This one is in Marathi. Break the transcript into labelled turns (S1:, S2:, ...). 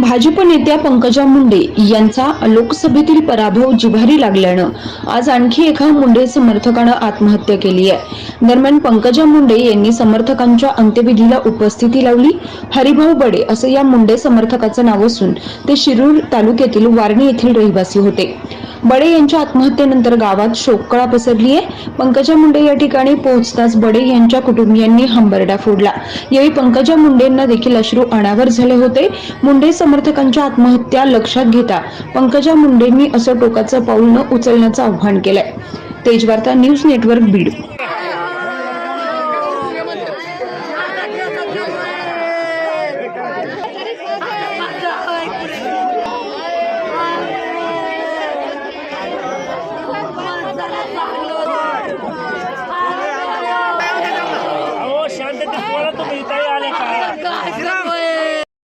S1: भाजप नेत्या पंकजा मुंडे यांचा लोकसभेतील पराभव जिव्हारी लागल्यानं आज आणखी एका मुंडे समर्थकानं आत्महत्या केली आहे. दरम्यान पंकजा मुंडे यांनी समर्थकांच्या अंत्यविधीला उपस्थिती लावली. हरिभाऊ बडे असं या मुंडे समर्थकाचं नाव असून ते शिरूर तालुक्यातील वारणी येथील रहिवासी होते. बडे यांच्या आत्महत्येनंतर गावात शोककळा पसरली आहे पंकजा मुंडे या ठिकाणी पोहोचताच बडे यांच्या कुटुंबियांनी हंबरडा फोडला. यावेळी पंकजा मुंडेंना देखील अश्रू अनावर झाले होते. मुंडे समर्थकांच्या आत्महत्या लक्षात घेता पंकजा मुंडेंनी असं टोकाचं पाऊल न उचलण्याचं आव्हान केलंय. Tejvarta news network Beed. Wala tumita.